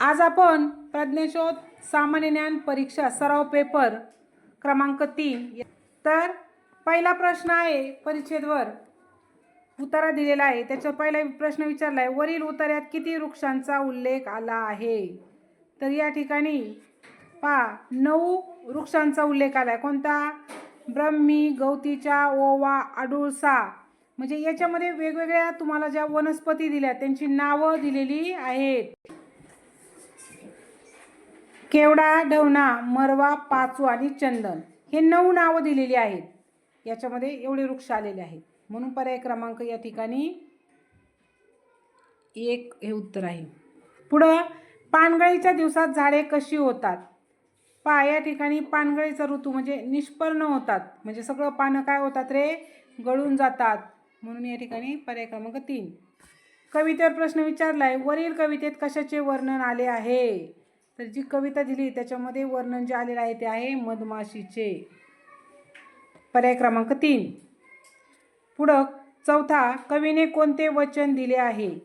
आज आपण प्रज्ञाशोध सामान्य ज्ञान परीक्षा सराव पेपर क्रमांक तीन. तर पहिला प्रश्न आहे परिच्छेदवर उतारा दिलेला आहे. त्याचा पहिला प्रश्न विचारला आहे वरील उतार्यात किती वृक्षांचा उल्लेख आला आहे? तर या ठिकाणी पा नऊ वृक्षांचा उल्लेख आला आहे कोणता? ब्रह्मी गवतीच्या ओवा अडुळसा म्हणजे याच्यामध्ये वेगवेगळ्या तुम्हाला ज्या वनस्पती दिल्या त्यांची नावं दिलेली आहेत. केवडा ढवणा मरवा पाचू आणि चंदन हे नऊ नावं दिलेली आहेत. याच्यामध्ये एवढे वृक्ष आलेले आहेत. म्हणून पर्याय क्रमांक या ठिकाणी एक हे उत्तर आहे. पुढं पानगळीच्या दिवसात झाडे कशी होतात? पा या ठिकाणी पानगळीचा ऋतू म्हणजे निष्पर्ण होतात. म्हणजे सगळं पानं काय होतात रे? गळून जातात. म्हणून या ठिकाणी पर्याय क्रमांक तीन. कवितेवर प्रश्न विचारला आहे वरील कवितेत कशाचे वर्णन आले आहे? तर जी कविता दिली त्याच्यामध्ये वर्णन जे आलेलं आहे ते आहे मधमाशीचे. पर्याय क्रमांक तीन. पुढं चौथा कवीने कोणते वचन दिले आहे?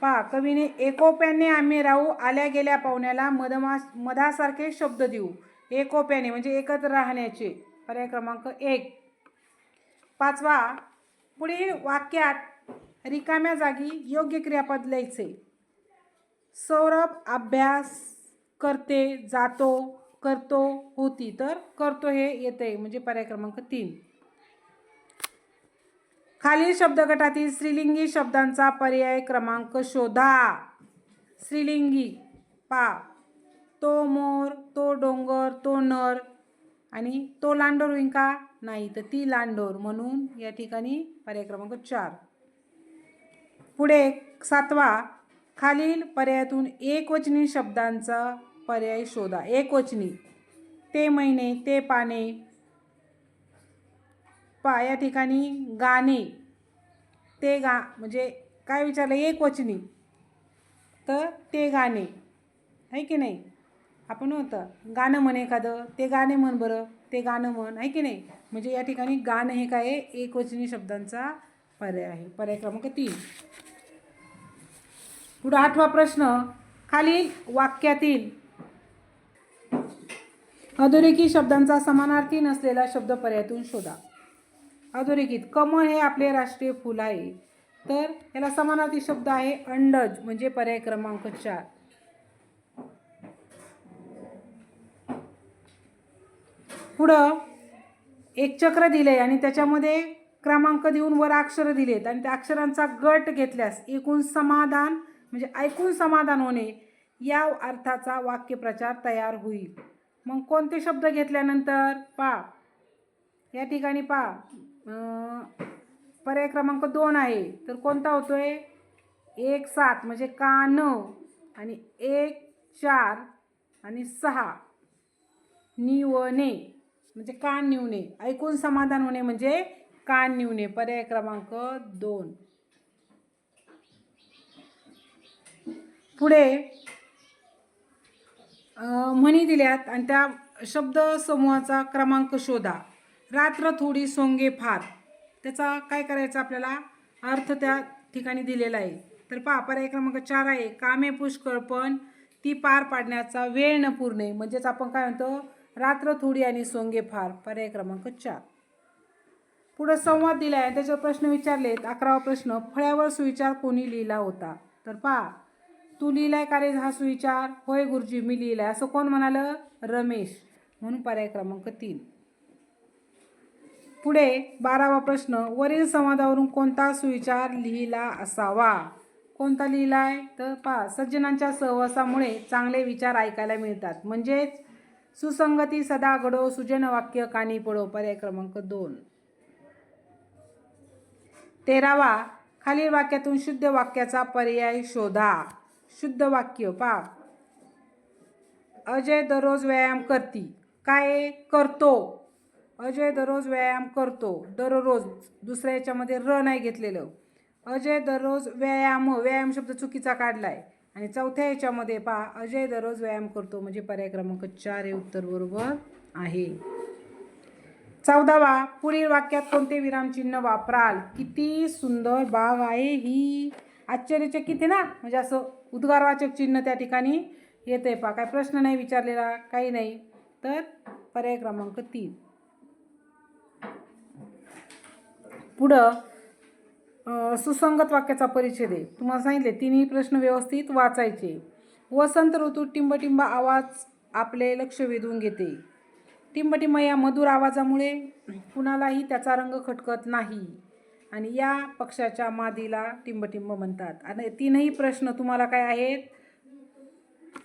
पा कवीने एकोप्याने आम्ही राहू आल्या गेल्या पाहुण्याला मधमास मधासारखे शब्द देऊ. एकोप्याने म्हणजे एकत्र राहण्याचे. पर्याय क्रमांक एक. पाचवा पुढील वाक्यात रिकाम्या जागी योग्य क्रियापद लिहायचे. सौरभ अभ्यास करते जातो करतो होती. तर करतो हे येते म्हणजे पर्याय क्रमांक तीन. खालील शब्दगटातील स्त्रीलिंगी शब्दांचा पर्याय क्रमांक शोधा. स्त्रीलिंगी पा. तो मोर तो डोंगर तो नर आणि तो लांडोर होईन का? नाही. तर ती लांडोर म्हणून या ठिकाणी पर्याय क्रमांक चार. पुढे सातवा. खालील पर्यायातून एकवचनी शब्दांचा पर्याय शोधा. एकवचनी. ते महिने ते पाने. पा या ठिकाणी गाणे. ते गा म्हणजे काय विचारलं? एकवचनी. तर ते गाणे. आहे की नाही? आपण होतं गाणं म्हण एखादं. ते गाणे म्हण बरं. ते गाणं म्हण. आहे की नाही? म्हणजे या ठिकाणी गाणं हे काय एकवचनी शब्दांचा पर्याय आहे. पर्याय क्रमांक तीन. पुढं आठवा प्रश्न. खालील वाक्यातील अधोरेखित शब्दांचा समानार्थी नसलेला शब्द पर्यायातून शोधा. अधोरेखित कमळ हे आपले राष्ट्रीय फूल आहे. तर याला समानार्थी शब्द आहे अंडज म्हणजे पर्याय क्रमांक चार. पुढं एक चक्र दिले आणि त्याच्यामध्ये क्रमांक देऊन वर अक्षरं दिलेत आणि त्या अक्षरांचा गट घेतल्यास एकूण समाधान म्हणजे ऐकून समाधान होणे या अर्थाचा वाक्यप्रचार तयार होईल. मग कोणते शब्द घेतल्यानंतर? पा. या ठिकाणी पा. पर्याय क्रमांक दोन आहे. तर कोणता होतो आहे एक सात म्हणजे कान आणि एक चार आणि सहा. निवणे म्हणजे कान निवणे? ऐकून समाधान होणे म्हणजे कान निवणे? पर्याय क्रमांक दोन. पुढे म्हणी दिल्यात आणि त्या शब्द समूहाचा क्रमांक शोधा. रात्र थोडी सोंगे फार. त्याचा काय करायचा आपल्याला? अर्थ त्या ठिकाणी दिलेला आहे. तर पहा पर्याय क्रमांक चार आहे कामे पुष्कळ पण ती पार पाडण्याचा वेळ न पुरणे. म्हणजेच आपण काय म्हणतो? रात्र थोडी आणि सोंगे फार. पर्याय क्रमांक चार. पुढं संवाद दिला आहे त्याच्यावर प्रश्न विचारलेत. अकरावा प्रश्न फळ्यावर सुविचार कोणी लिहिला होता? तर पहा तू लिहिलाय का रे हा सुविचार? होय गुरुजी मी लिहिलाय. असं कोण म्हणालं? रमेश. म्हणून पर्याय क्रमांक तीन. पुढे बारावा प्रश्न. वरील संवादावरून कोणता सुविचार लिहिला असावा? कोणता लिहिलाय? तर पहा सज्जनांच्या सहवासामुळे चांगले विचार ऐकायला मिळतात. म्हणजेच सुसंगती सदा घडो सुजन वाक्य कानी पडो. पर्याय क्रमांक दोन. तेरावा. खालील वाक्यातून शुद्ध वाक्याचा पर्याय शोधा. शुद्ध वाक्य पा अजय दररोज व्यायाम करती. काय करतो? अजय दररोज व्यायाम करतो. दररोज. दुसऱ्या याच्यामध्ये र नाही घेतलेलं. अजय दररोज व्यायाम व्यायाम शब्द चुकीचा काढलाय. आणि चौथ्या याच्यामध्ये पहा अजय दररोज व्यायाम करतो म्हणजे पर्याय क्रमांक चार हे उत्तर बरोबर आहे. चौदावा पुढील वाक्यात कोणते विरामचिन्ह वापराल? किती सुंदर बाग आहे ही. आश्चर्यचकित आहे ना? म्हणजे असं उद्गारवाचक चिन्ह त्या ठिकाणी येत आहे पा काय प्रश्न नाही विचारलेला काही नाही. तर पर्याय क्रमांक तीन. पुढं सुसंगत वाक्याचा परिचय दे तुम्हाला सांगितले तिन्ही प्रश्न व्यवस्थित वाचायचे. वसंत ऋतूत टिंबटिंब आवाज आपले लक्ष वेधून घेते. टिंबटिंब या मधुर आवाजामुळे कुणालाही त्याचा रंग खटकत नाही. आणि या पक्षाच्या मादीला टिंबटिंब म्हणतात. आणि तीनही प्रश्न तुम्हाला काय आहेत?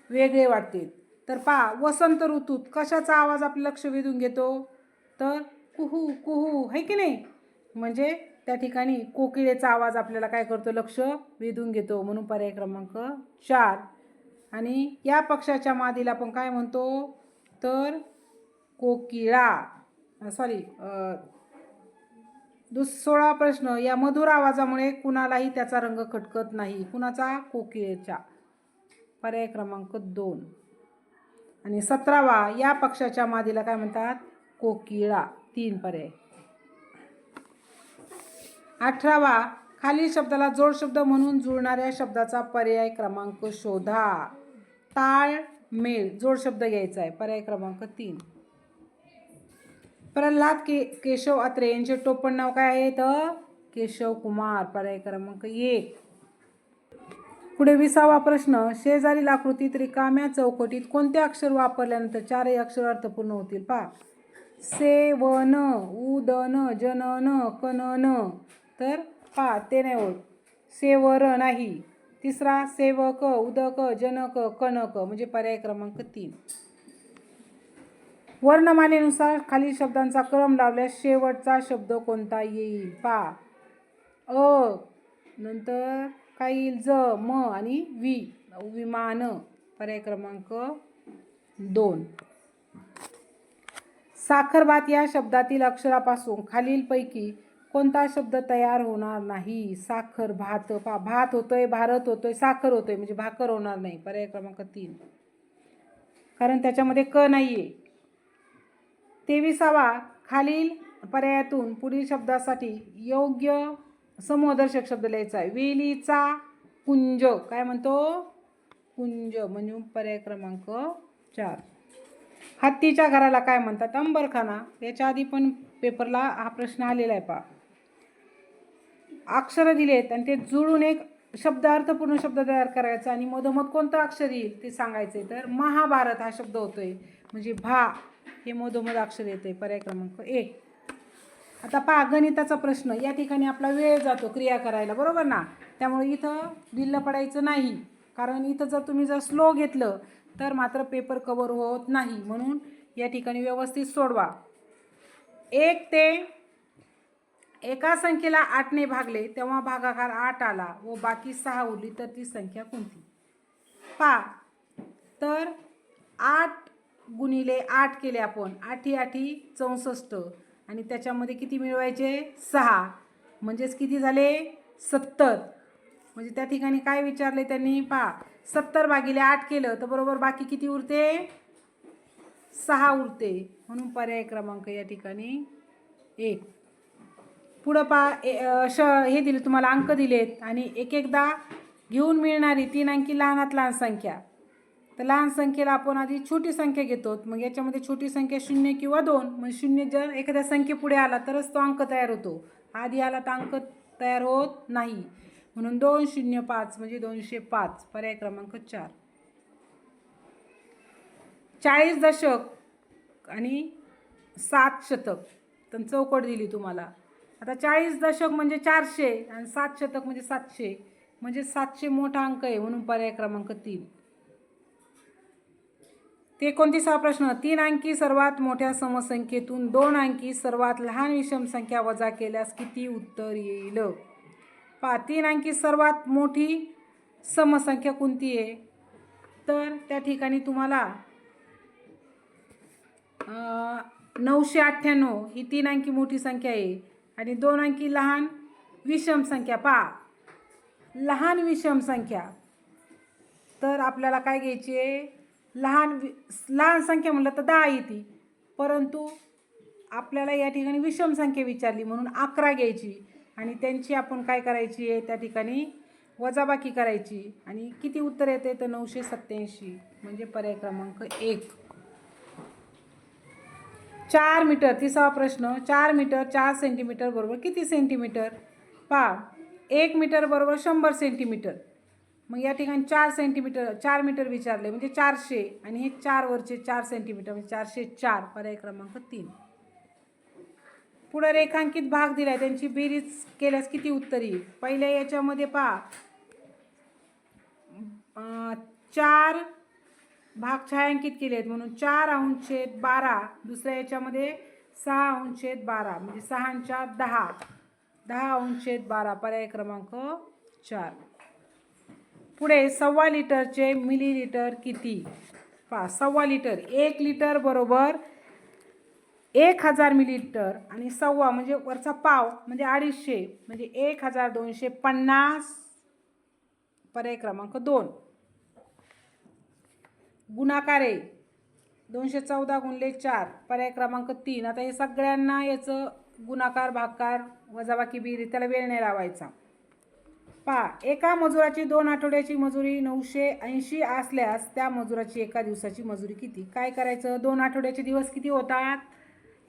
वेगळे वाटतील. तर पा वसंत ऋतूत कशाचा आवाज आपलं लक्ष वेधून घेतो? तर कुहू कुहू है की नाही? म्हणजे त्या ठिकाणी कोकिळेचा आवाज आपल्याला काय करतो? लक्ष वेधून घेतो. म्हणून पर्याय क्रमांक चार. आणि या पक्षाच्या मादीला आपण काय म्हणतो? तर कोकिळा. सॉरी दुस सोळा प्रश्न. या मधुर आवाजामुळे कुणालाही त्याचा रंग खटकत नाही. कुणाचा? कोकिळेच्या. पर्याय क्रमांक दोन. आणि सतरावा या पक्षाच्या मादीला काय म्हणतात? कोकिळा. तीन पर्याय. अठरावा खालील शब्दाला जोड शब्द म्हणून जुळणाऱ्या शब्दाचा पर्याय क्रमांक शोधा. ताळ मेळ जोड शब्द घ्यायचा आहे. पर्याय क्रमांक तीन. प्रल्हाद के केशव अत्रे यांचे टोपण नाव काय आहे तर केशव कुमार पर्याय क्रमांक एक पुढे विसावा प्रश्न. शेजारील आकृतीत रिकाम्या चौकटीत कोणते अक्षर वापरल्यानंतर चारही अक्षर अर्थपूर्ण होतील? पा से व न उ कन तर पा ते नाही होत. सेवर नाही. तिसरा सेवक उदक जनक कनक. म्हणजे पर्याय क्रमांक तीन. वर्णमालेनुसार खालील शब्दांचा क्रम लावल्यास शेवटचा शब्द कोणता येईल? पा. अ. नंतर काय येईल. ज म आणि वी. विमान. पर्याय क्रमांक दोन. साखरभात या शब्दातील अक्षरापासून खालीलपैकी कोणता शब्द तयार होणार नाही? साखर भात. पा. भात होतोय भारत होतोय साखर होतोय म्हणजे भाकर होणार नाही. पर्याय क्रमांक तीन. कारण त्याच्यामध्ये क नाही आहे तेविसावा खालील पर्यायातून पुढील शब्दासाठी योग्य समूहदर्शक शब्द लिहायचा आहे. वेलीचा कुंज. काय म्हणतो? कुंज म्हणजे पर्याय क्रमांक चार. हत्तीच्या घराला काय म्हणतात? अंबरखाना. याच्या आधी पण पेपरला हा प्रश्न आलेला आहे पा अक्षरं दिलेत आणि ते जुळून एक शब्द अर्थपूर्ण शब्द तयार करायचा आणि मधोमध कोणतं अक्षर येईल ते सांगायचं आहे तर महाभारत हा शब्द होतोय. म्हणजे भा. हे मधोमध अक्षर येते पर्याय क्रमांक एक आता पहा गणिताचा प्रश्न. या ठिकाणी आपला वेळ जातो क्रिया करायला बरोबर ना? त्यामुळे इथं ढिल्लं पडायचं नाही. कारण इथं जर तुम्ही जर स्लो घेतलं तर मात्र पेपर कवर होत नाही. म्हणून या ठिकाणी व्यवस्थित सोडवा. एक ते एका संख्येला आठने भागले तेव्हा भागाकार आठ आला व बाकी सहा उरली तर ती संख्या कोणती? पा तर आठ गुणिले आठ केले आपण. आठी आठी चौसष्ट. आणि त्याच्यामध्ये किती मिळवायचे? सहा. म्हणजेच किती झाले? सत्तर. म्हणजे त्या ठिकाणी काय विचारले त्यांनी? पहा. सत्तर भागिले आठ केलं तर बरोबर बाकी किती उरते? सहा उरते. म्हणून पर्याय क्रमांक या ठिकाणी एक. पुढं पा ए श हे दिले तुम्हाला अंक दिलेत. आणि एक एकदा घेऊन मिळणारी तीन अंकी लहानात लहान संख्या. तर लहान संख्येला आपण आधी छोटी संख्या घेतो. मग याच्यामध्ये छोटी संख्या शून्य किंवा दोन. म्हणजे शून्य जर एखाद्या संख्येपुढे आला तरच तो अंक तयार होतो. आधी आला तर अंक तयार होत नाही. म्हणून दोन शून्य पाच म्हणजे दोनशे पाच. पर्याय क्रमांक चार. चाळीस दशक आणि सात शतक. तर चौकट दिली तुम्हाला. आता चाळीस दशक म्हणजे चारशे आणि सात शतक म्हणजे सातशे. म्हणजे सातशे मोठा अंक आहे म्हणून पर्याय क्रमांक तीन. ते एकोणतीसावा प्रश्न. तीन अंकी सर्वात मोठ्या समसंख्येतून दोन अंकी सर्वात लहान विषम संख्या वजा केल्यास किती उत्तर येईल? पा तीन अंकी सर्वात मोठी समसंख्या कोणती आहे? तर त्या ठिकाणी तुम्हाला नऊशे अठ्ठ्याण्णव ही तीन अंकी मोठी संख्या आहे आणि दोन अंकी लहान विषम संख्या. पहा लहान विषम संख्या. तर आपल्याला काय घ्यायची आहे? लहान वि लहान संख्या म्हटलं तर दहा येते. परंतु आपल्याला या ठिकाणी विषम संख्या विचारली म्हणून अकरा घ्यायची. आणि त्यांची आपण काय करायची आहे? त्या ठिकाणी वजाबाकी करायची. आणि किती उत्तर येते? तर नऊशे सत्त्याऐंशी. म्हणजे पर्याय क्रमांक एक. चार मीटर. तिसरा प्रश्न. चार मीटर चार सेंटीमीटर बरोबर किती सेंटीमीटर? पहा. एक मीटर बरोबर शंभर सेंटीमीटर. मग या ठिकाणी चार सेंटीमीटर चार मीटर विचारले. म्हणजे चारशे आणि हे चार वरचे चार सेंटीमीटर म्हणजे चारशे चार पर्याय क्रमांक तीन. पुढं रेखांकित भाग दिलाय. त्यांची बेरीज केल्यास किती उत्तर? येईल पहिल्या याच्यामध्ये पहा. चार भाग छायांकित केले आहेत म्हणून चार अंशेत बारा. दुसऱ्या याच्यामध्ये सहा अंशेत बारा. म्हणजे सहाच्या दहा. दहा अंशेत बारा पर्याय क्रमांक चार. पुढे सव्वा लिटरचे मिलीलिटर किती? पा सव्वा लिटर. एक लिटर बरोबर एक हजार मिलीलिटर आणि सव्वा म्हणजे वरचा पाव म्हणजे अडीचशे म्हणजे एक हजार दोनशे पन्नास पर्याय क्रमांक दोन. गुणाकार आहे दोनशे चौदा गुणले चार पर्याय क्रमांक तीन. आता हे सगळ्यांना याचं गुणाकार भाकार वजाबाकी बिरी त्याला वेळ नाही लावायचा. पहा एका मजुराची दोन आठवड्याची मजुरी नऊशे ऐंशी असल्यास त्या मजुराची एका दिवसाची मजुरी किती? काय करायचं? दोन आठवड्याचे दिवस किती होतात?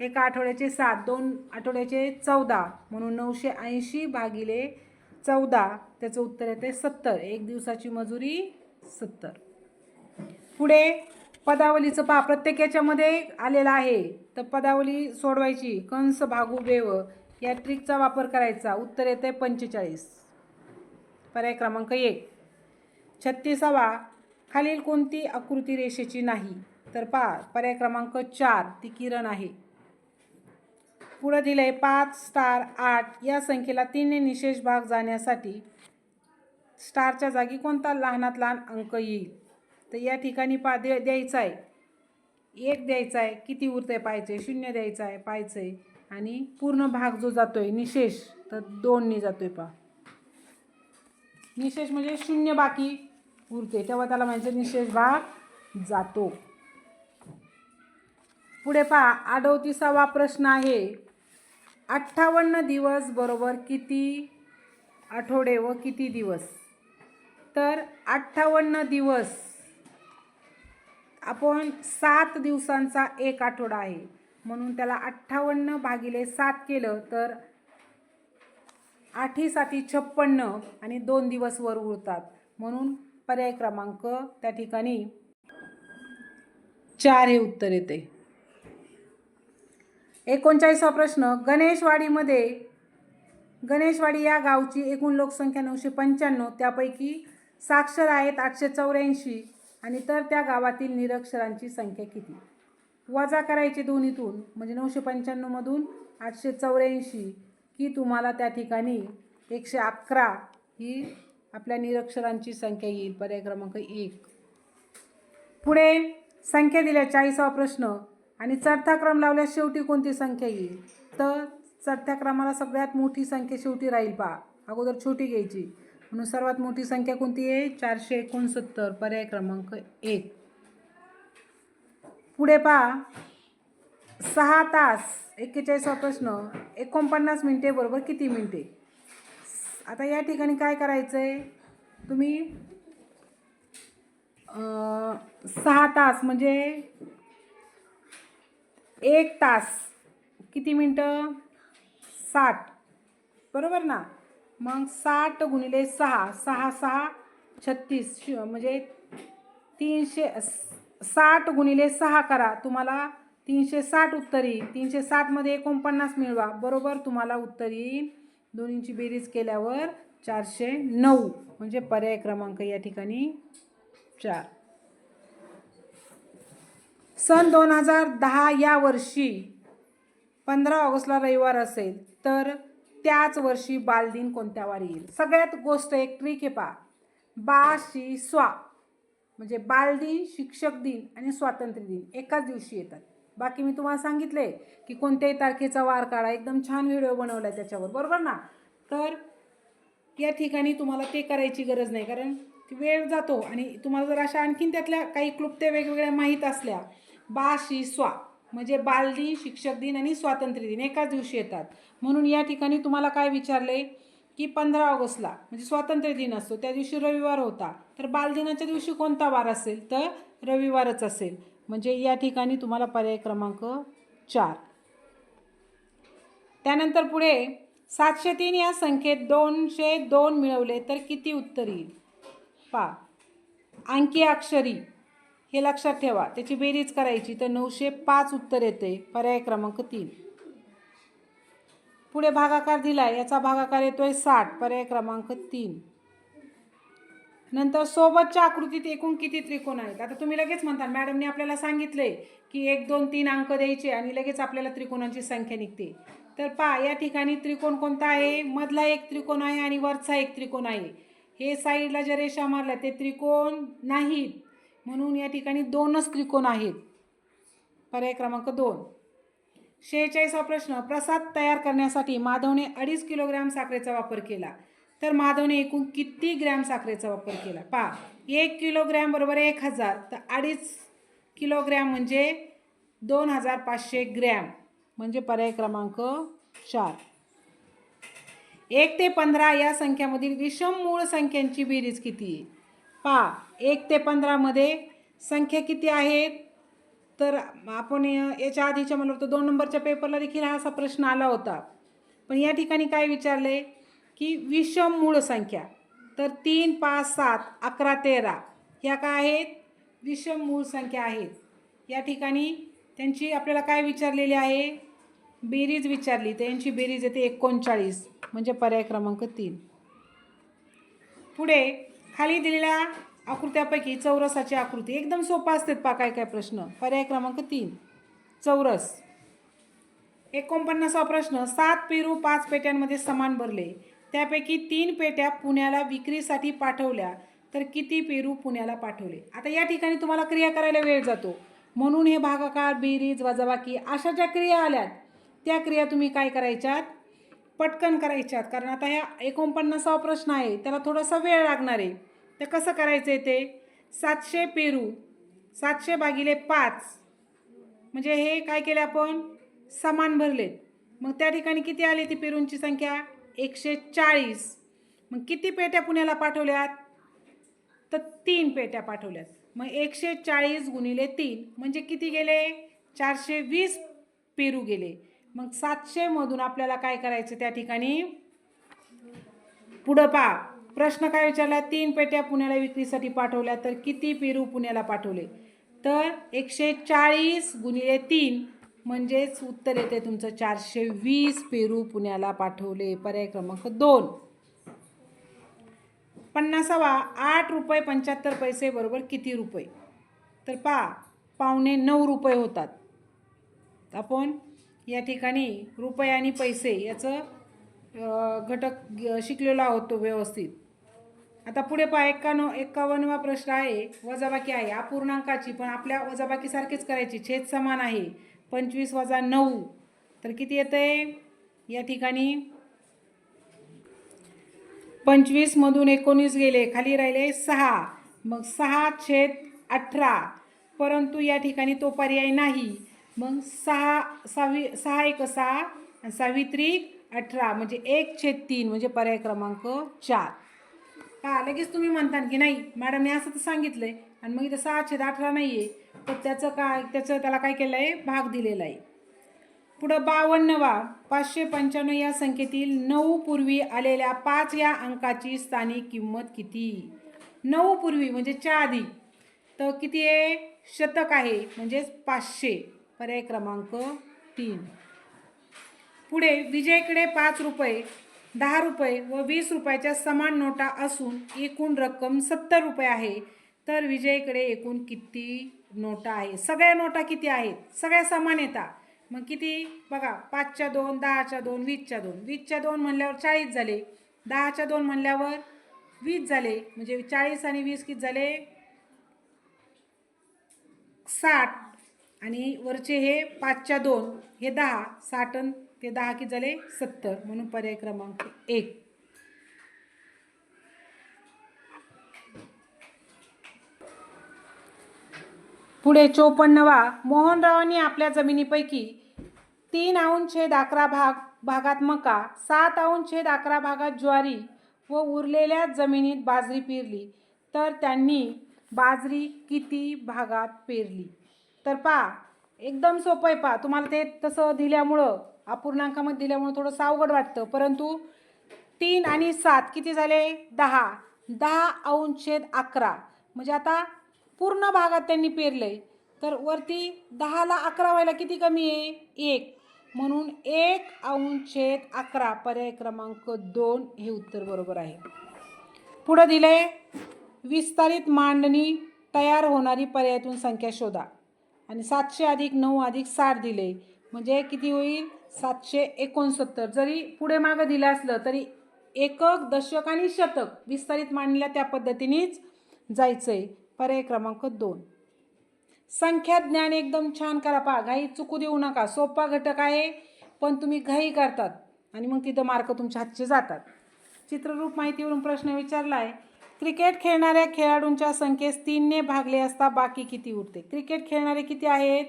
एका आठवड्याचे सात दोन आठवड्याचे चौदा. म्हणून नऊशे ऐंशी भागिले चौदा त्याचं उत्तर येते सत्तर. एक दिवसाची मजुरी सत्तर. पुढे पदावलीचं पहा प्रत्येक याच्यामध्ये आलेलं आहे. तर पदावली सोडवायची. कंस भागू बेव या ट्रिकचा वापर करायचा. उत्तर येते पंचेचाळीस. पर्याय क्रमांक एक. छत्तीसावा खालील कोणती आकृती रेषेची नाही? तर पहा पर्याय क्रमांक चार ती किरण आहे. पुढं दिलंय पाच स्टार आठ या संख्येला तीनने निशेष भाग जाण्यासाठी स्टारच्या जागी कोणता लहानात लहान अंक येईल? तर या ठिकाणी पा दे द्यायचा आहे एक द्यायचा आहे किती उरतं आहे पाहायचं आहे शून्य द्यायचं आहे पाहायचं आहे आणि पूर्ण भाग जो जातो आहे निशेष तर दोननी आहे पा. निशेष म्हणजे शून्य बाकी उरते. तेव्हा त्याला म्हणायचं निशेष भाग जातो. पुढे पहा आडवतीसावा प्रश्न आहे. अठ्ठावन्न दिवस बरोबर किती आठवडे व किती दिवस? तर अठ्ठावन्न दिवस आपण सात दिवसांचा एक आठवडा आहे. म्हणून त्याला अठ्ठावन्न भागिले सात केलं तर आठी साती छप्पन्न आणि दोन दिवस वर उरतात. म्हणून पर्याय क्रमांक त्या ठिकाणी चार हे उत्तर येते. एकोणचाळीसवा प्रश्न गणेशवाडीमध्ये गणेशवाडी या गावची एकूण लोकसंख्या नऊशे पंच्याण्णव त्यापैकी साक्षर आहेत आठशे चौऱ्याऐंशी आणि तर त्या गावातील निरक्षरांची संख्या किती? वजा करायचे दोन्हीतून म्हणजे नऊशे पंच्याण्णवमधून आठशे चौऱ्याऐंशी की तुम्हाला त्या ठिकाणी एकशे अकरा ही आपल्या निरक्षरांची संख्या येईल. पर्याय क्रमांक एक. पुढे संख्या दिल्या चाळीसावा प्रश्न. आणि चढता क्रम लावल्यास शेवटी कोणती संख्या येईल? तर चढत्या क्रमाला सगळ्यात मोठी संख्या शेवटी राहील पहा. अगोदर छोटी घ्यायची. म्हणून सर्वात मोठी संख्या कोणती आहे? चारशे एकोणसत्तर. पर्याय क्रमांक एक. पुढे पहा. सहा तास एक्केचाळीसवा प्रश्न एकोणपन्नास मिनटे बरोबर किती मिनटे? आता या ठिकाणी काय करायचं आहे तुम्ही सहा तास म्हणजे एक तास किती मिनटं? साठ. बरोबर ना? मग साठ गुणिले सहा सहा सहा छत्तीस म्हणजे तीनशे साठ गुणिले सहा करा तुम्हाला तीनशे साठ उत्तर येईल तीनशे साठमध्ये एकोणपन्नास मिळवा. बरोबर? तुम्हाला उत्तर येईल दोन्हींची बेरीज केल्यावर चारशे नऊ. म्हणजे पर्याय क्रमांक या ठिकाणी चार. सन दोन हजार दहा या वर्षी पंधरा ऑगस्टला रविवार असेल तर त्याच वर्षी बालदिन कोणत्या वार येईल? सगळ्यात गोष्ट एक ट्रिक आहे पा बा शी स्वा. म्हणजे बालदिन शिक्षक दिन आणि स्वातंत्र्य दिन एकाच दिवशी येतात. बाकी मी तुम्हाला सांगितले की कोणत्याही तारखेचा वार काढा. एकदम छान व्हिडिओ बनवला आहे त्याच्यावर. बरोबर ना? तर या ठिकाणी तुम्हाला ते करायची गरज नाही. कारण वेळ जातो आणि तुम्हाला जर अशा आणखीन त्यातल्या काही क्लुप्त्या वेगवेगळ्या माहीत असल्या बा शी स्वा म्हणजे बालदिन शिक्षक दिन आणि स्वातंत्र्य दिन एकाच दिवशी येतात. म्हणून या ठिकाणी तुम्हाला काय विचारले की पंधरा ऑगस्टला म्हणजे स्वातंत्र्य दिन असतो त्या दिवशी रविवार होता. तर बालदिनाच्या दिवशी कोणता वार असेल? तर रविवारच असेल. म्हणजे या ठिकाणी तुम्हाला पर्याय क्रमांक चार. त्यानंतर पुढे सातशे तीन या संख्येत दोनशे दोन मिळवले तर किती उत्तर येईल? पा अंकी अक्षरी हे लक्षात ठेवा त्याची बेरीज करायची तर नऊशे पाच उत्तर येते पर्याय क्रमांक तीन. पुढे भागाकार दिला याचा भागाकार येतोय साठ पर्याय क्रमांक तीन. नंतर सोबतच्या आकृतीत एकूण किती त्रिकोण आहेत? आता तुम्ही लगेच म्हणता मॅडमने आपल्याला सांगितले की एक दोन तीन अंक द्यायचे आणि लगेच आपल्याला त्रिकोणांची संख्या निघते. तर पा या ठिकाणी त्रिकोण कोणता आहे? मधला एक त्रिकोण आहे आणि वरचा एक त्रिकोण आहे. हे साईडला ज्या रेषा मारल्या ते त्रिकोण नाहीत. म्हणून या ठिकाणी दोनच त्रिकोण आहेत. पर्याय क्रमांक दोन. शेहेचाळीसा प्रश्न प्रसाद तयार करण्यासाठी माधवने अडीच किलोग्रॅम साखरेचा वापर केला. तर माधवने एकूण किती ग्रॅम साखरेचा वापर केला? पा एक किलोग्रॅम बरोबर एक हजार तर अडीच किलोग्रॅम म्हणजे दोन हजार पाचशे ग्रॅम म्हणजे पर्याय क्रमांक चार. एक ते पंधरा या संख्यामधील विषम मूळ संख्यांची बेरीज किती आहे? पा एक ते पंधरामध्ये संख्या किती आहेत? तर आपण याच्या आधीच्या मला होतं दोन नंबरच्या पेपरला देखील हा असा प्रश्न आला होता. पण या ठिकाणी काय विचारले? की विषम मूळ संख्या. तर तीन पाच सात अकरा तेरा ह्या काय आहेत? विषम मूळ संख्या आहेत. या ठिकाणी त्यांची आपल्याला काय विचारलेली आहे? बेरीज विचारली. तर यांची बेरीज येते एकोणचाळीस म्हणजे पर्याय क्रमांक तीन. पुढे खाली दिलेल्या आकृत्यापैकी चौरसाची आकृती. एकदम सोपा असतात पा काय काय प्रश्न. पर्याय क्रमांक तीन. चौरस. एकोणपन्नासा प्रश्न. सात पेरू पाच पेट्यांमध्ये समान भरले. त्यापैकी तीन पेट्या पुण्याला विक्रीसाठी पाठवल्या तर किती पेरू पुण्याला पाठवले? आता या ठिकाणी तुम्हाला क्रिया करायला वेळ जातो. म्हणून हे भागाकार बेरीज वजाबाकी अशा ज्या क्रिया आल्यात त्या क्रिया तुम्ही काय करायच्यात? पटकन करायच्यात. कारण आता ह्या एकोणपन्नासावा प्रश्न आहे त्याला थोडासा वेळ लागणार आहे. तर कसं करायचं आहे ते? सातशे पेरू सातशे भागिले पाच म्हणजे हे काय केले आपण? समान भरलेत. मग त्या ठिकाणी किती आली ती पेरूंची संख्या? एकशे चाळीस. मग किती पेट्या पुण्याला पाठवल्यात? तर तीन पेट्या पाठवल्यात. मग एकशे चाळीस गुणिले तीन म्हणजे किती गेले? चारशे वीस पेरू गेले. मग सातशेमधून आपल्याला काय करायचं त्या ठिकाणी? पुढं पा प्रश्न काय विचारला? तीन पेट्या पुण्याला विक्रीसाठी पाठवल्या तर किती पेरू पुण्याला पाठवले? तर एकशे चाळीस गुणिले तीन म्हणजेच उत्तर येते तुमचं चारशे वीस पेरू पुण्याला पाठवले. पर्याय क्रमांक दोन. पन्नासावा आठ रुपये पंच्याहत्तर पैसे बरोबर किती रुपये? तर पा पावणे नऊ रुपये होतात. आपण या ठिकाणी रुपये आणि पैसे याचं घटक ग- शिकलेलो आहोत तो व्यवस्थित. आता पुढे पहा एक्कावन्न एक्कावन्नवा प्रश्न आहे वजाबाकी आहे. अपूर्णांकाची पण आपल्या वजाबाकीसारखीच करायची. छेद समान आहे. पंचवीस वजा नऊ. तर किती येते या ठिकाणी पंचवीसमधून एकोणीस गेले खाली राहिले सहा. मग सहा छेद अठरा. परंतु या ठिकाणी तो पर्याय नाही. मग सहा सहावी सहा एक सहा सावित्री अठरा म्हणजे एक छेद तीन म्हणजे पर्याय क्रमांक चार. हा लगेच तुम्ही म्हणता की नाही. मॅडमने असं तर सांगितलं आहे आणि मग इथं सहा छेद अठरा नाही आहे तर त्याचं काय त्याचं त्याला काय केलं आहे भाग दिलेला आहे. पुढं बावन्नवा पाचशे पंच्याण्णव या संख्येतील नऊ पूर्वी आलेल्या पाच या अंकाची स्थानिक किंमत किती? नऊ पूर्वी म्हणजे च्या आधी. तर किती आहे? शतक आहे म्हणजेच पाचशे. पर्याय क्रमांक तीन. पुढे विजयकडे पाच रुपये दहा रुपये व वीस रुपयाच्या समान नोटा असून एकूण रक्कम सत्तर रुपये आहे. तर विजयकडे एकूण किती नोटा आहे सगळ्या नोटा किती आहेत? सगळ्या समान येतात मग किती? बघा पाचच्या दोन दहाच्या दोन वीसच्या दोन. वीसच्या दोन म्हणल्यावर चाळीस झाले. दहाच्या दोन म्हणल्यावर वीस झाले. म्हणजे चाळीस आणि वीस किती झाले? साठ. आणि वरचे हे पाचच्या दोन हे दहा. साठ आणि ते दहा किती झाले? सत्तर. म्हणून पर्याय क्रमांक एक. पुढे चोपन्नवा मोहनरावांनी आपल्या जमिनीपैकी तीन औंध छेद अकरा भाग भागात मका सात अंश छेद अकरा भागात ज्वारी व उरलेल्या जमिनीत बाजरी पेरली. तर त्यांनी बाजरी किती भागात पेरली? तर पा एकदम सोपं आहे पा तुम्हाला ते तसं दिल्यामुळं अपूर्णांकामध्ये दिल्यामुळं थोडंसं अवघड वाटतं. परंतु तीन आणि सात किती झाले? दहा. दहा अंश छेद अकरा. म्हणजे आता पूर्ण भागात त्यांनी पेरलं आहे तर वरती दहाला अकरा व्हायला किती कमी आहे? एक. म्हणून एक अंश अकरा. पर्याय क्रमांक दोन हे उत्तर बरोबर आहे. पुढं दिले विस्तारित मांडणी तयार होणारी पर्यायातून संख्या शोधा. आणि सातशे अधिक नऊ अधिक साठ दिले म्हणजे किती होईल? सातशे एकोणसत्तर. जरी पुढे मागं दिलं असलं तरी एकक दशक आणि शतक विस्तारित मांडल्या त्या पद्धतीनेच जायचं आहे पर्याय क्रमांक दोन. संख्या ज्ञान एकदम छान करा पहा. घाई चुकू देऊ नका. सोपा घटक आहे पण तुम्ही घाई करतात आणि मग तिथं मार्क तुमच्या हातचे जातात. चित्ररूप माहितीवरून प्रश्न विचारला आहे क्रिकेट खेळणाऱ्या खेळाडूंच्या संख्येस तीनने भागले असता बाकी किती उरते? क्रिकेट खेळणारे किती आहेत?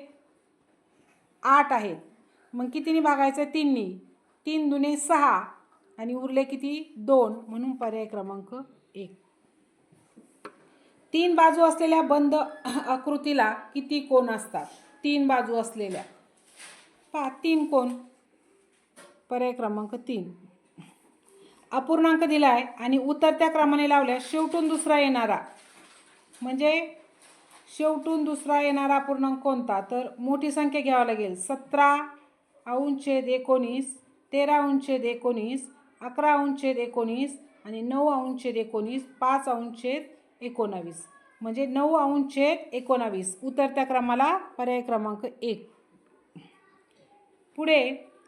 आठ आहेत. मग कितीने भागायचं? आहे तीननी. तीन दुने सहा. आणि उरले किती? दोन. म्हणून पर्याय क्रमांक एक. तीन बाजू असलेल्या बंद आकृतीला किती कोण असतात? तीन बाजू असलेल्या. पहा तीन कोण पर्याय क्रमांक तीन. अपूर्णांक दिला आहे आणि उतरत्या क्रमाने लावल्या शेवटून दुसरा येणारा. म्हणजे शेवटून दुसरा येणारा अपूर्णांक कोणता? तर मोठी संख्या घ्यावी लागेल. सतरा अंशछेद एकोणीस तेरा अंशछेद एकोणीस अकरा अंशछेद एकोणीस आणि नऊ अंशछेद एकोणीस पाच अंशछेद एकोणावीस. म्हणजे नऊ अंशछेद एकोणावीस. उतरत्या क्रमाला पर्याय क्रमांक एक. पुढे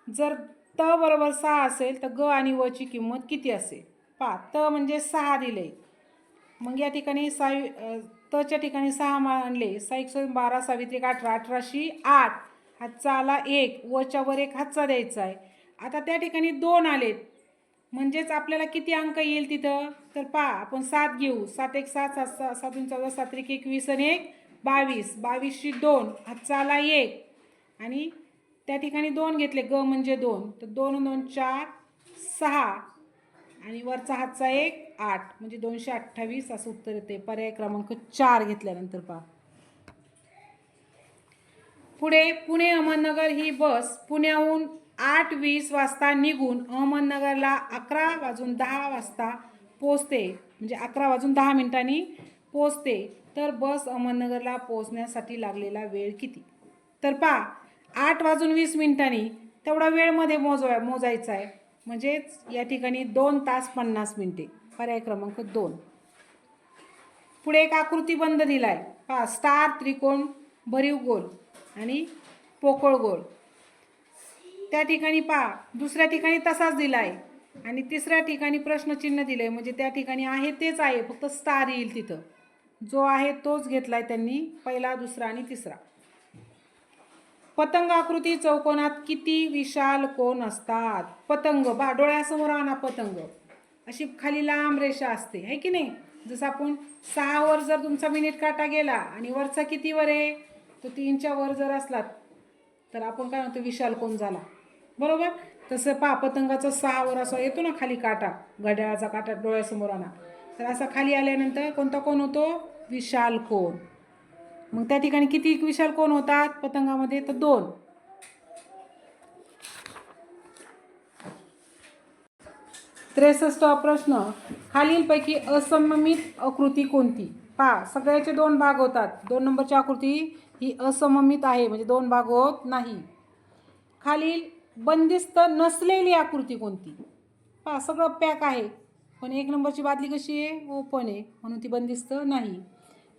जर त बरोबर सहा असेल तर ग आणि व ची किंमत किती असेल? पा त म्हणजे सहा दिले. मग या ठिकाणी सावी तच्या ठिकाणी सहा मांडले सा एकशे बारा सावित्रिक अठरा अठराशी आठ. हातचा आला एक. वच्यावर एक हातचा द्यायचा आहे. आता त्या ठिकाणी दोन आलेत. म्हणजेच आपल्याला किती अंक येईल तिथं? तर पहा आपण सात घेऊ. सात एक सात सात सात सात दोन चौदा सात एक एकवीस आणि एक बावीस. बावीसशी दोन हातचाला एक. आणि त्या ठिकाणी दोन घेतले ग म्हणजे दोन. तर दोन दोन चार सहा. आणि वरचा हातचा एक आठ. म्हणजे दोनशे अठ्ठावीस असं उत्तर येते. पर्याय क्रमांक चार घेतल्यानंतर पहा. पुढे पुणे अहमदनगर ही बस पुण्याहून आठ वीस वाजता निघून अहमदनगरला अकरा वाजून दहा वाजता पोचते म्हणजे अकरा वाजून दहा मिनिटांनी पोचते तर बस अहमदनगरला पोचण्यासाठी लागलेला वेळ किती? तर पहा आठ वाजून वीस मिनिटांनी तेवढा वेळमध्ये मोजवा मोजायचा आहे. म्हणजेच या ठिकाणी दोन तास पन्नास मिनिटे. पर्याय क्रमांक दोन. पुढे एक आकृती बंध दिलाय. पहा स्टार त्रिकोण भरीव गोल आणि पोकळ गोल. त्या ठिकाणी पहा दुसऱ्या ठिकाणी तसाच दिला आहे आणि तिसऱ्या ठिकाणी प्रश्नचिन्ह दिलंय म्हणजे त्या ठिकाणी आहे तेच आहे फक्त स्टार येईल तिथं. जो आहे तोच घेतला आहे त्यांनी पहिला दुसरा आणि तिसरा. पतंग आकृती चौकोनात किती विशाल कोण असतात? पतंग बा डोळ्यासमोर आणा पतंग. अशी खाली लांब रेषा असते है की नाही? जसं आपण सहावर जर तुमचा मिनिट काटा गेला आणि वरचा कितीवर आहे? तो तीनच्या वर जर असलात तर आपण काय म्हणतो विशाल कोण झाला? बरोबर? तसं पा पतंगाचा सहावर असा येतो ना खाली काटा घड्याळाचा काटा डोळ्यासमोर आणा. तर असा खाली आल्यानंतर कोणता कोण होतो? विशाल कोण. मग त्या ठिकाणी किती विशाल कोण होतात पतंगामध्ये? तर दोन. त्रेसष्ट प्रश्न. खालीलपैकी असममित आकृती कोणती? पहा सगळ्याचे दोन भाग होतात. दोन नंबरची आकृती ही असममित आहे म्हणजे दोन भाग होत नाही. खालील बंदिस्त नसलेली आकृती कोणती? पहा सगळं पॅक आहे. पण एक नंबरची बादली कशी आहे? ओपन आहे. म्हणून ती बंदिस्त नाही.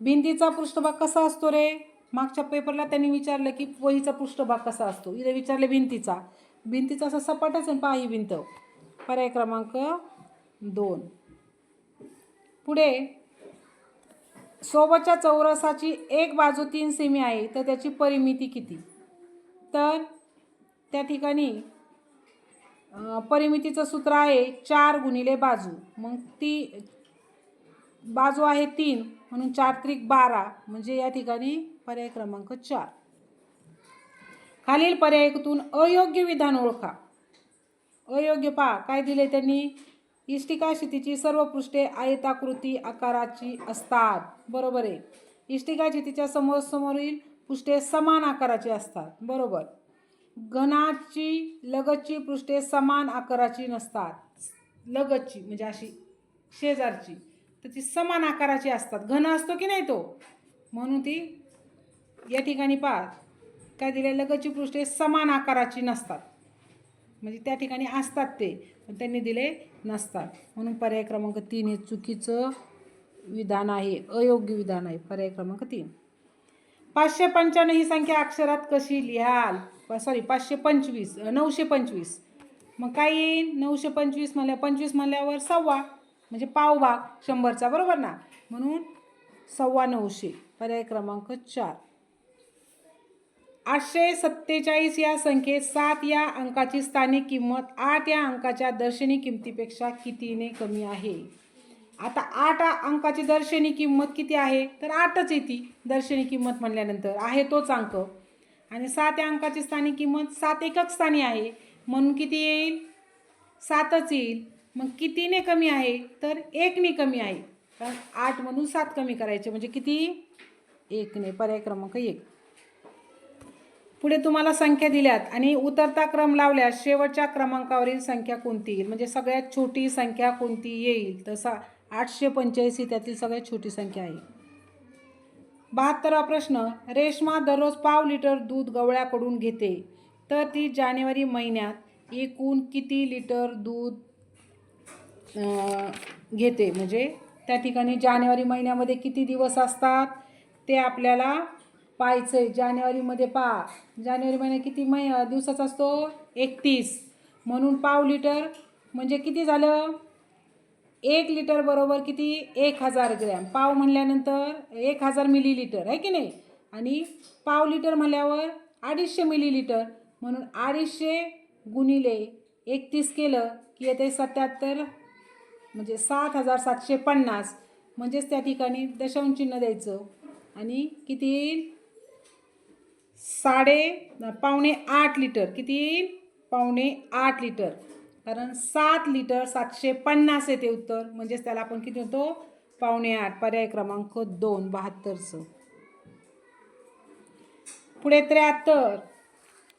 भिंतीचा पृष्ठभाग कसा असतो रे? मागच्या पेपरला त्यांनी विचारलं की वहीचा पृष्ठभाग कसा असतो? इथे विचारले भिंतीचा. भिंतीचा असा सपाटच आहे पहा ही भिंत. पर्याय क्रमांक दोन. पुढे. सोबतच्या चौरसाची एक बाजू तीन सेमी आहे. तर त्याची परिमिती किती? तर त्या ठिकाणी परिमितीचं सूत्र आहे चार गुणिले बाजू. मग ती बाजू आहे तीन म्हणून चार त्रिक बारा म्हणजे या ठिकाणी पर्याय क्रमांक चार. खालील पर्यायातून अयोग्य विधान ओळखा. अयोग्य पा काय दिले त्यांनी? इष्टिका शेतीची सर्व पृष्ठे आयताकृती आकाराची असतात. बरोबर आहे. इष्टिका शेतीच्या समोर समोरील पृष्ठे समान आकाराची असतात. बरोबर. घनाची लगतची पृष्ठे समान आकाराची नसतात. लगतची म्हणजे अशी शेजारची. तर ती समान आकाराची असतात. घन असतो की नाही तो? म्हणून ती या ठिकाणी पहा. काय दिले लगतची पृष्ठे समान आकाराची नसतात. म्हणजे त्या ठिकाणी असतात ते. पण त्यांनी दिले नसतात. म्हणून पर्याय क्रमांक तीन हे चुकीचं विधान आहे. अयोग्य विधान आहे. पर्याय क्रमांक तीन. पाचशे पंच्याण्णव ही संख्या अक्षरात कशी लिहाल? सॉरी पाचशे पंचवीस नऊशे पंचवीस. मग काय येईल नऊशे पंचवीस म्हणल्या पंचवीस म्हणल्यावर सव्वा म्हणजे पाव भाग शंभरचा बरोबर ना? म्हणून सव्वा नऊशे पर्याय क्रमांक चार. आठशे सत्तेचाळीस या संख्येत सात या अंकाची स्थानिक किंमत आठ या अंकाच्या दर्शनी किमतीपेक्षा कितीने कमी आहे? आता आठ अंकाची दर्शनी किंमत किती आहे? तर आठच येते दर्शनी किंमत म्हणल्यानंतर. आहे तोच अंक. आणि सात या अंकाची स्थानिक किंमत सात एकक स्थानी आहे. म्हणून किती येईल? सातच येईल. मग कितीने कमी आहे? तर एकने कमी आहे. कारण आठ म्हणून सात कमी करायचे. म्हणजे किती? एकने. पर्याय क्रमांक एक. पुढे तुम्हाला संख्या दिल्यात आणि उतरता क्रम लावल्यास शेवटच्या क्रमांकावरील संख्या कोणती येईल? म्हणजे सगळ्यात छोटी संख्या कोणती येईल? तसा आठशे पंच्याऐंशी त्यातील सगळ्यात छोटी संख्या आहे. बहात्तरावा प्रश्न. रेश्मा दररोज पाव लिटर दूध गवळ्याकडून घेते. तर ती जानेवारी महिन्यात एकूण किती लिटर दूध घेते? म्हणजे त्या ठिकाणी जानेवारी महिन्यामध्ये किती दिवस असतात? ते आपल्याला पाहायचं आहे जानेवारीमध्ये पहा. जानेवारी महिन्यात किती मै दिवसाचा असतो? एकतीस. म्हणून पाव लिटर म्हणजे किती झालं? एक लिटर बरोबर किती? एक हजार ग्रॅम. पाव म्हणल्यानंतर एक हजार मिलीलिटर आहे की नाही? आणि पाव लिटर म्हणल्यावर अडीचशे मिलीलिटर. म्हणून अडीचशे गुणिले एकतीस केलं की येते सत्याहत्तर म्हणजे सात हजार सातशे पन्नास. म्हणजेच त्या ठिकाणी दशांश चिन्ह द्यायचं. आणि किती येईल? साडे पावणे आठ लिटर. किती येईल? पावणे आठ लिटर. कारण सात लिटर सातशे पन्नास येते उत्तर. म्हणजेच त्याला आपण किती होतो पावणे आठ. पर्याय क्रमांक दोन बहात्तरचं. पुढे त्र्याहत्तर.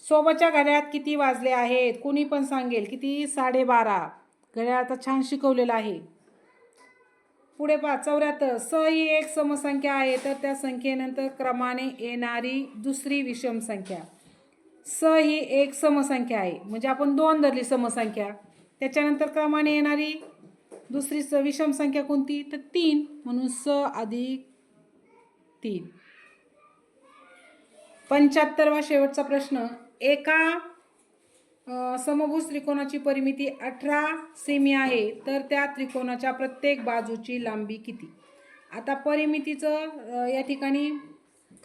सोबतच्या घड्याळात किती वाजले आहेत? कोणी पण सांगेल. किती? साडेबारा. घड्याळ आता छान शिकवलेलं आहे. पुढे पा चौऱ्याहत्तर. स ही एक समसंख्या आहे तर त्या संख्येनंतर क्रमाने येणारी दुसरी विषम संख्या. स ही एक समसंख्या आहे. म्हणजे आपण दोन धरली समसंख्या. त्याच्यानंतर क्रमाने येणारी दुसरी स विषम संख्या कोणती? तर तीन. म्हणून स अधिक तीन. पंच्याहत्तरवा शेवटचा प्रश्न. एका अ, समभुज त्रिकोणाची परिमिती अठरा सेमी आहे. तर त्या त्रिकोणाच्या प्रत्येक बाजूची लांबी किती? आता परिमितीचं या ठिकाणी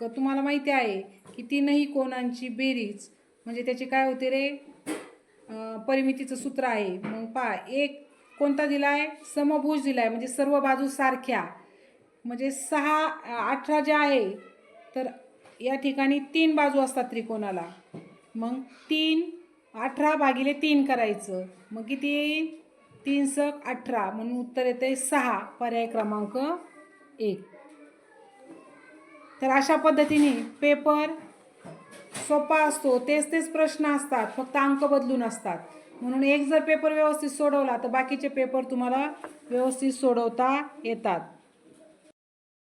क तुम्हाला माहिती आहे की तीनही कोणांची बेरीज म्हणजे त्याची काय होते रे? परिमितीचं सूत्र आहे. मग पहा एक कोणता दिला आहे समभुज दिला आहे म्हणजे सर्व बाजू सारख्या. म्हणजे सहा अठरा जे आहे तर या ठिकाणी तीन बाजू असतात त्रिकोणाला. मग तीन अठरा भागिले तीन करायचं. मग किती येईल? तीन सक अठरा. म्हणून उत्तर येते सहा. पर्याय क्रमांक एक. तर अशा पद्धतीने पेपर सोपा असतो तेच तेच प्रश्न असतात फक्त अंक बदलून असतात. म्हणून एक जर पेपर व्यवस्थित सोडवला तर बाकीचे पेपर तुम्हाला व्यवस्थित सोडवता येतात.